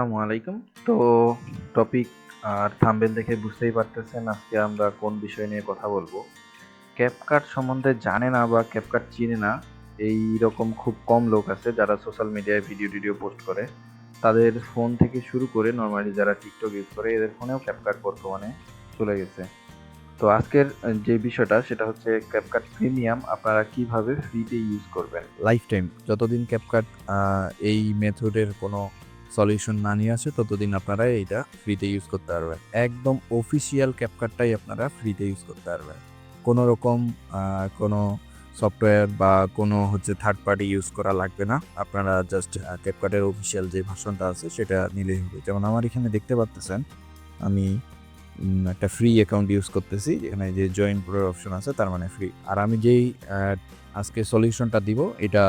আসসালামু আলাইকুম। তো টপিক আর থাম্বেল দেখে বুঝতেই পারতেছেন আজকে আমরা কোন বিষয় নিয়ে কথা বলব। ক্যাপকাট সম্বন্ধে জানে না বা ক্যাপকাট চিনে না, এই রকম খুব কম লোক আছে যারা সোশ্যাল মিডিয়ায় ভিডিও টিডিও পোস্ট করে। তাদের ফোন থেকে শুরু করে নর্মালি যারা টিকটক ইউজ করে, এদের ফোনেও ক্যাপকাট বর্তমানে চলে গেছে। তো আজকের যে বিষয়টা, সেটা হচ্ছে ক্যাপকাট প্রিমিয়াম আপনারা কীভাবে ফ্রিতে ইউজ করবেন? লাইফ টাইম যতদিন ক্যাপকাট এই মেথডের কোনো সলিউশন না নিয়ে আসে ততদিন আপনারা এইটা ফ্রিতে ইউজ করতে পারবেন। একদম অফিসিয়াল ক্যাপকাটটাই আপনারা ফ্রিতে ইউজ করতে পারবেন। কোনো রকম কোনো সফটওয়্যার বা কোনো হচ্ছে থার্ড পার্টি ইউজ করা লাগবে না। আপনারা জাস্ট ক্যাপকাটের অফিসিয়াল যে ভার্সনটা আছে সেটা নিলেই হবে। যেমন আমার এখানে দেখতে পাচ্তেছেন আমি একটা ফ্রি অ্যাকাউন্ট ইউজ করতেছি এখানে যে জয়েন করার অপশন আছে, তার মানে ফ্রি আর আমি যেই আজকে সলিউশনটা দিব, এটা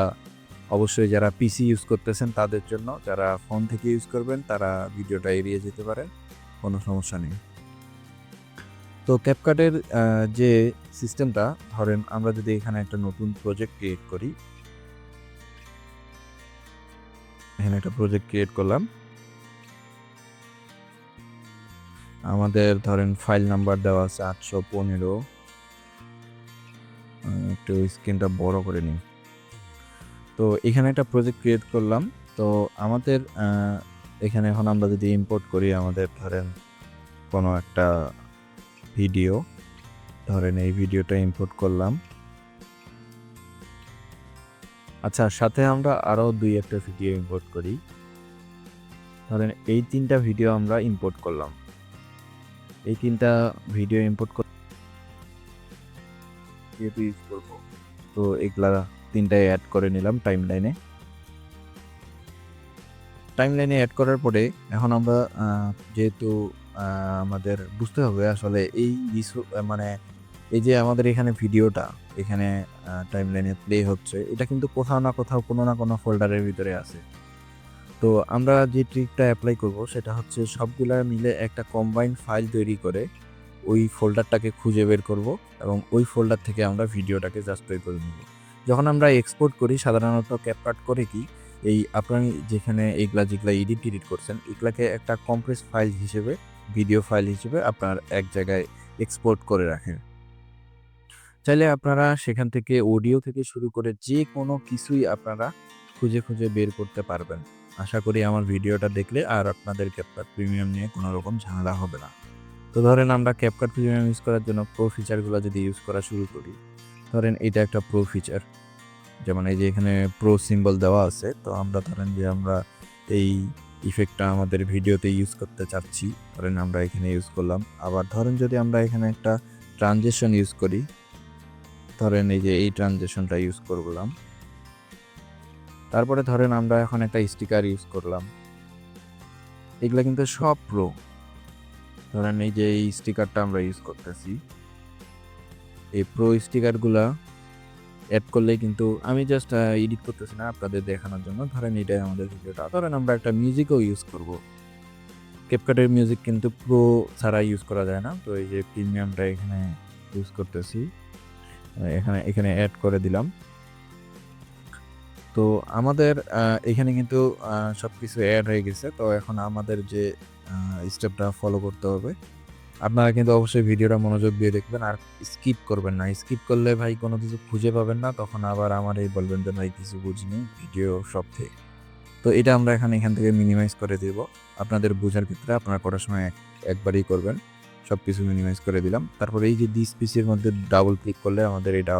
অবশ্যই যারা পিসি ইউজ করতেছেন তাদের জন্য, যারা ফোন থেকে ইউজ করবেন তারা ভিডিওটা এড়িয়ে যেতে পারেন, কোনো সমস্যা নেই। তো ক্যাপকাটের যে সিস্টেমটা ধরেন আমরা যদি এখানে একটা নতুন প্রজেক্ট ক্রিয়েট করি, এখানে একটা প্রজেক্ট ক্রিয়েট করলাম। আমাদের ধরেন ফাইল নাম্বার দেওয়া আছে আটশো পনেরো। একটু স্ক্রিনটা বড় করে নিই। তো এখানে একটা প্রজেক্ট ক্রিয়েট করলাম। তো আমাদের এখানে এখন আমরা যদি ইম্পোর্ট করি আমাদের ধরেন কোনো একটা ভিডিও ধরেন এই ভিডিওটা ইম্পোর্ট করলাম। আচ্ছা সাথে আমরা আরও দুই একটা ভিডিও ইম্পোর্ট করি। ধরেন এই তিনটা ভিডিও আমরা ইম্পোর্ট করলাম। এই তিনটা ভিডিও ইম্পোর্ট করব। তো এগুলা তিনটায় অ্যাড করে নিলাম টাইম লাইনে টাইম লাইনে অ্যাড করার পরে এখন আমরা যেহেতু আমাদের বুঝতে হবে আসলে এই মানে এই যে আমাদের এখানে ভিডিওটা, এখানে টাইম লাইনে প্লে হচ্ছে, এটা কিন্তু কোথাও না কোথাও কোনো না কোনো ফোল্ডারের ভিতরে আছে। তো আমরা যে ট্রিকটা অ্যাপ্লাই করব সেটা হচ্ছে সবগুলা মিলে একটা কম্বাইন্ড ফাইল তৈরি করে ওই ফোল্ডারটাকে খুঁজে বের করব এবং ওই ফোল্ডার থেকে আমরা ভিডিওটাকে জাস্ট তৈরি করে নেব। যখন আমরা এক্সপোর্ট করি, সাধারণত ক্যাপকাট করে কি, এই আপনি যেখানে এগুলা যেগুলা এডিট টিডিট করছেন, এগুলাকে একটা কম্প্রেস ফাইল হিসেবে ভিডিও ফাইল হিসেবে আপনার এক জায়গায় এক্সপোর্ট করে রাখেন। চাইলে আপনারা সেখান থেকে অডিও থেকে শুরু করে যে কোনো কিছুই আপনারা খুঁজে খুঁজে বের করতে পারবেন। আশা করি আমার ভিডিওটা দেখলে আর আপনাদের ক্যাপকাট প্রিমিয়াম নিয়ে কোনো রকম ঝামেলা হবে না। তো ধরেন আমরা ক্যাপকাট প্রিমিয়াম ইউজ করার জন্য প্রো ফিচারগুলো যদি ইউজ করা শুরু করি ধরেন এটা একটা প্রো ফিচার যেমন এই যে এখানে প্রো সিম্বল দেওয়া আছে, তো আমরা ধরেন যে আমরা এই ইফেক্টটা আমাদের ভিডিওতে ইউজ করতে চাচ্ছি, ধরেন আমরা এখানে ইউজ করলাম। আবার ধরেন যদি আমরা এখানে একটা ট্রানজেকশন ইউজ করি, ধরেন এই যে এই ট্রানজেকশনটা ইউজ করলাম। তারপরে ধরেন আমরা এখন একটা স্টিকার ইউজ করলাম। এগুলা কিন্তু সব প্রো ধরেন এই যে এই স্টিকারটা আমরা ইউজ করতেছি। এই প্রো স্টিকারগুলা অ্যাড করলে কিন্তু আমি জাস্ট এডিট করতেছি না আপনাদের দেখানোর জন্য। ধরেন এটাই আমাদের ভিডিওটা। ধরেন আমরা একটা মিউজিকও ইউজ করব। ক্যাপকাটের মিউজিক কিন্তু প্রো ছাড়া ইউজ করা যায় না। তো এই যে প্রিমিয়ামটা এখানে ইউজ করতেছি। এখানে এখানে অ্যাড করে দিলাম। তো আমাদের এখানে কিন্তু সব কিছু অ্যাড হয়ে গেছে। তো এখন আমাদের যে স্টেপটা ফলো করতে হবে আপনারা কিন্তু অবশ্যই ভিডিওটা মনোযোগ দিয়ে দেখবেন আর স্কিপ করবেন না। স্কিপ করলে ভাই কোনো কিছু খুঁজে পাবেন না, তখন আবার আমার এই বলবেন যে, ভাই, কিছু বুঝিনি, ভিডিও সব থেকে তো এটা আমরা এখানে এখান থেকে মিনিমাইজ করে দেব। আপনাদের বোঝার ক্ষেত্রে আপনারা করার সময় এক- একবারই করবেন। সব কিছু মিনিমাইজ করে দিলাম। তারপরে এই যে দিস পিসির মধ্যে ডাবল ক্লিক করলে আমাদের এটা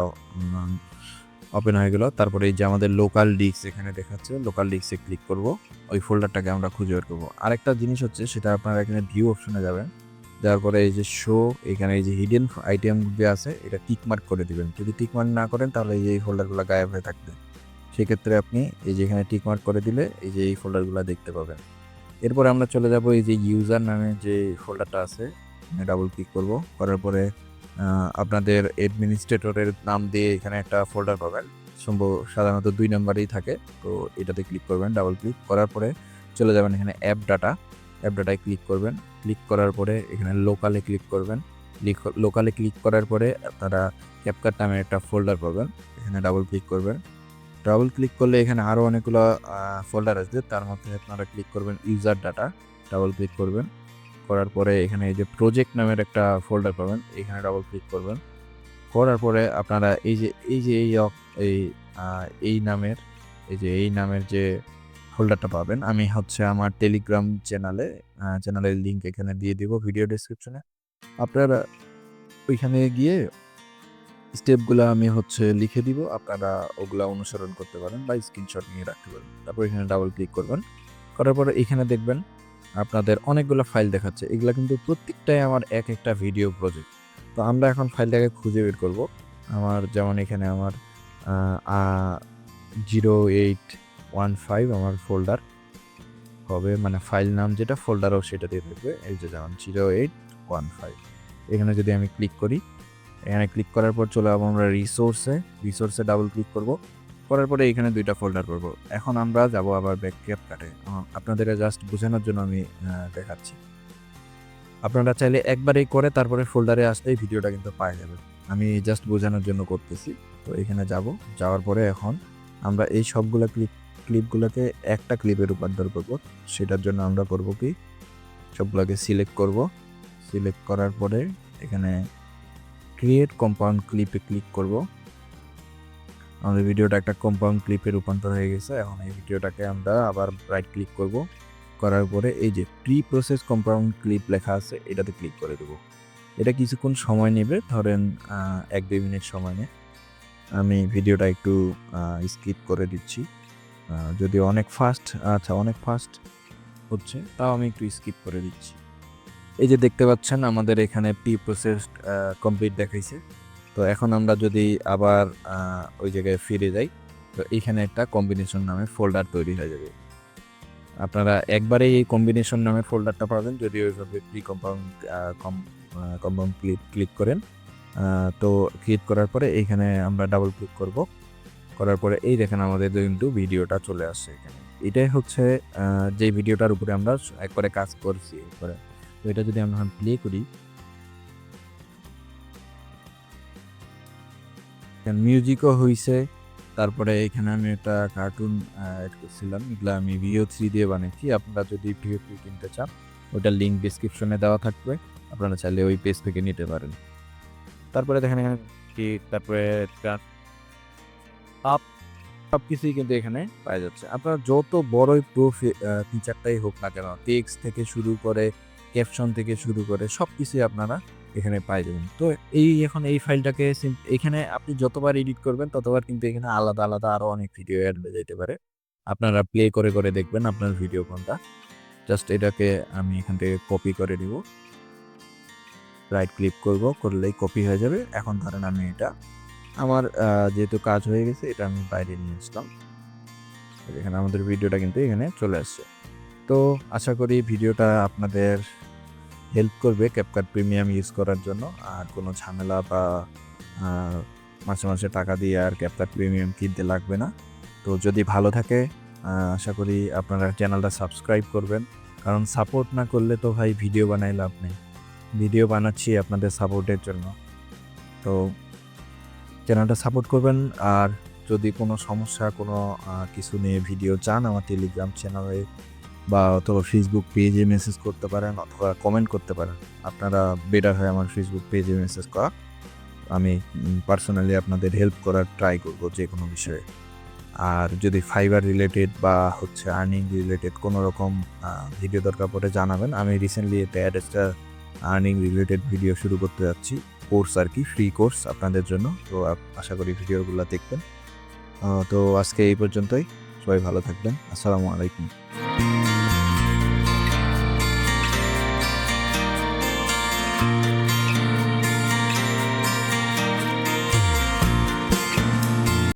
ওপেন হয়ে গেল। তারপরে এই যে আমাদের লোকাল ডিস্ক এখানে দেখাচ্ছে লোকাল ডিস্কে ক্লিক করব। ওই ফোল্ডারটাকে আমরা খুঁজে বের করব। আরেকটা জিনিস হচ্ছে, সেটা আপনারা এখানে ভিউ অপশনে যাবেন। যাওয়ার পরে এই যে শো এখানে এই যে হিডেন আইটেম যে আছে, এটা টিক মার্ক করে দিবেন। যদি টিক মার্ক না করেন, তাহলে এই ফোল্ডারগুলো গায়েব হয়ে থাকবে। সেক্ষেত্রে আপনি এই যে এখানে টিক মার্ক করে দিলে এই যে এই ফোল্ডারগুলো দেখতে পাবেন। এরপরে আমরা চলে যাব এই যে ইউজার নামে যে ফোল্ডারটা আছে ডাবল ক্লিক করব। করার পরে আপনাদের অ্যাডমিনিস্ট্রেটরের নাম দিয়ে এখানে একটা ফোল্ডার পাবেন। সম্ভব, সাধারণত দুই নাম্বারেই থাকে। তো এটাতে ক্লিক করবেন ডাবল ক্লিক করার পরে চলে যাবেন এখানে অ্যাপ ডাটা অ্যাপ ডাটায় ক্লিক করবেন। ক্লিক করার পরে এখানে লোকালে ক্লিক করবেন। লোকালে ক্লিক করার পরে আপনারা ক্যাপকাট নামে একটা ফোল্ডার পাবেন। এখানে ডাবল ক্লিক করবেন। ডাবল ক্লিক করলে এখানে আরও অনেকগুলো ফোল্ডার আসবে। তার মধ্যে আপনারা ক্লিক করবেন ইউজার ডাটা ডাবল ক্লিক করবেন। করার পরে এখানে এই যে প্রজেক্ট নামের একটা ফোল্ডার পাবেন। এখানে ডাবল ক্লিক করবেন। করার পরে আপনারা এই যে এই যে এই এই এই নামের, এই যে এই নামের যে ফোল্ডারটা পাবেন। আমি হচ্ছে আমার টেলিগ্রাম চ্যানেলে চ্যানেলের লিঙ্ক এখানে দিয়ে দিব ভিডিও ডেসক্রিপশনে আপনারা ওইখানে গিয়ে স্টেপগুলো আমি হচ্ছে লিখে দিব। আপনারা ওগুলা অনুসরণ করতে পারেন বা স্ক্রিনশট নিয়ে রাখতে পারেন। তারপর এখানে ডাবল ক্লিক করবেন। করার পরে এখানে দেখবেন আপনাদের অনেকগুলো ফাইল দেখাচ্ছে। এগুলো কিন্তু প্রত্যেকটাই আমার এক একটা ভিডিও প্রজেক্ট তো আমরা এখন ফাইলটাকে খুঁজে বের করব। আমার যেমন এখানে আমার জিরো এইট ওয়ান ফাইভ আমার ফোল্ডার হবে মানে ফাইল নাম যেটা ফোল্ডারও সেটা দিয়ে থাকবে, এই যে যেমন জিরো এইট ওয়ান ফাইভ এখানে যদি আমি ক্লিক করি, এখানে ক্লিক করার পর চলে যাব আমরা রিসোর্সে রিসোর্সে ডাবল ক্লিক করব, করার পরে এখানে দুইটা ফোল্ডার করব। এখন আমরা যাব আবার ব্যাক ক্যাপ কাটে আপনাদের জাস্ট বোঝানোর জন্য আমি দেখাচ্ছি। আপনারা চাইলে একবারেই করে তারপরে ফোল্ডারে আসলেই ভিডিওটা কিন্তু পাওয়া যাবে। আমি জাস্ট বোঝানোর জন্য করতেছি। তো এখানে যাব, যাওয়ার পরে এখন আমরা এই সবগুলো ক্লিপ ক্লিপগুলোকে একটা ক্লিপে রূপান্তর করব। সেটার জন্য আমরা করব কি? সবগুলোকে সিলেক্ট করব। সিলেক্ট করার পরে এখানে ক্রিয়েট কম্পাউন্ড ক্লিপে ক্লিক করব। আমাদের ভিডিওটা একটা কম্পাউন্ড ক্লিপে রূপান্তর হয়ে গেছে। এখন এই ভিডিওটাকে আমরা আবার রাইট ক্লিক করব। করার পরে এই যে প্রি প্রসেস কম্পাউন্ড ক্লিপ লেখা আছে, এটাতে ক্লিক করে দেব। এটা কিছুক্ষণ সময় নেবে, ধরেন এক দুই মিনিট সময় নেয়। আমি ভিডিওটা একটু স্কিপ করে দিচ্ছি। যদি অনেক ফাস্ট আচ্ছা অনেক ফাস্ট হচ্ছে, তাও আমি একটু স্কিপ করে দিচ্ছি। এই যে দেখতে পাচ্ছেন, আমাদের এখানে প্রি প্রসেস কমপ্লিট দেখাইছে। তো এখন আমরা যদি আবার ওই জায়গায় ফিরে যাই, তো এইখানে একটা কম্বিনেশন নামে ফোল্ডার তৈরি হয়ে যাবে। আপনারা একবারে এই কম্বিনেশন নামে ফোল্ডারটা পাবেন, যদি ওইভাবে pre compound compound click click করেন। তো ক্লিক করার পরে এইখানে আমরা ডাবল ক্লিক করব। করার পরে এই দেখেন আমাদের কিন্তু ভিডিওটা চলে আসছে এখানে। এটাই হচ্ছে যে ভিডিওটার উপরে আমরা একবারে কাজ করছি একবারে তো এটা যদি আমরা প্লে করি। মিউজিকও হয়েছে তারপরে এখানে আমি একটা কার্টুন অ্যাড করছিলাম। এগুলো আমি ভিও থ্রি দিয়ে বানিয়েছি আপনারা যদি ভিও থ্রি কিনতে চান ওটার লিঙ্ক ডিসক্রিপশনে দেওয়া থাকবে। আপনারা চাইলে ওই পেজ থেকে নিতে পারেন। তারপরে দেখেন এখানে তারপরে আপ সব কিছুই কিন্তু এখানে পাওয়া যাচ্ছে। আপনার যত বড়ই প্রো ফিচারটাই হোক না কেন টেক্সট থেকে শুরু করে ক্যাপশন থেকে শুরু করে সব কিছুই আপনারা এখানে পাই যাবেন। তো এই এখন এই ফাইলটাকে এখানে আপনি যতবার এডিট করবেন, ততবার কিন্তু এখানে আলাদা আলাদা আরও অনেক ভিডিও অ্যাড হয়ে যেতে পারে। আপনারা প্লে করে করে দেখবেন আপনার ভিডিও কোনটা। জাস্ট এটাকে আমি এখান থেকে কপি করে দিব রাইট ক্লিক করব, করলেই কপি হয়ে যাবে। এখন ধরেন আমি এটা আমার যেহেতু কাজ হয়ে গেছে, এটা আমি বাইরে নিয়ে আসলাম। এখানে আমাদের ভিডিওটা কিন্তু এখানে চলে আসছে। তো আশা করি ভিডিওটা আপনাদের হেল্প করবে ক্যাপকাট প্রিমিয়াম ইউজ করার জন্য। আর কোনো ঝামেলা বা মাসে মাসে টাকা দিয়ে আর ক্যাপকাট প্রিমিয়াম কিনতে লাগবে না। তো যদি ভালো থাকে আশা করি আপনারা চ্যানেলটা সাবস্ক্রাইব করবেন। কারণ সাপোর্ট না করলে তো ভাই ভিডিও বানাই লাভ নেই। ভিডিও বানাচ্ছি আপনাদের সাপোর্টের জন্য। তো চ্যানেলটা সাপোর্ট করবেন। আর যদি কোনো সমস্যা, কোনো কিছু নিয়ে ভিডিও চান আমার টেলিগ্রাম চ্যানেলে বা অথবা ফেসবুক পেজে মেসেজ করতে পারেন অথবা কমেন্ট করতে পারেন, আপনারা বেটার হয় আমার ফেসবুক পেজে মেসেজ করা। আমি পার্সোনালি আপনাদের হেল্প করার ট্রাই করব যে কোনো বিষয়ে। আর যদি ফাইবার রিলেটেড বা হচ্ছে আর্নিং রিলেটেড কোনো রকম ভিডিও দরকার পড়ে জানাবেন। আমি রিসেন্টলি একটা একটা আর্নিং রিলেটেড ভিডিও শুরু করতে যাচ্ছি। কোর্স আর কি ফ্রি কোর্স আপনাদের জন্য। তো আশা করি ভিডিওগুলো দেখবেন। তো আজকে এই পর্যন্তই। সবাই ভালো থাকবেন। আসসালামু আলাইকুম।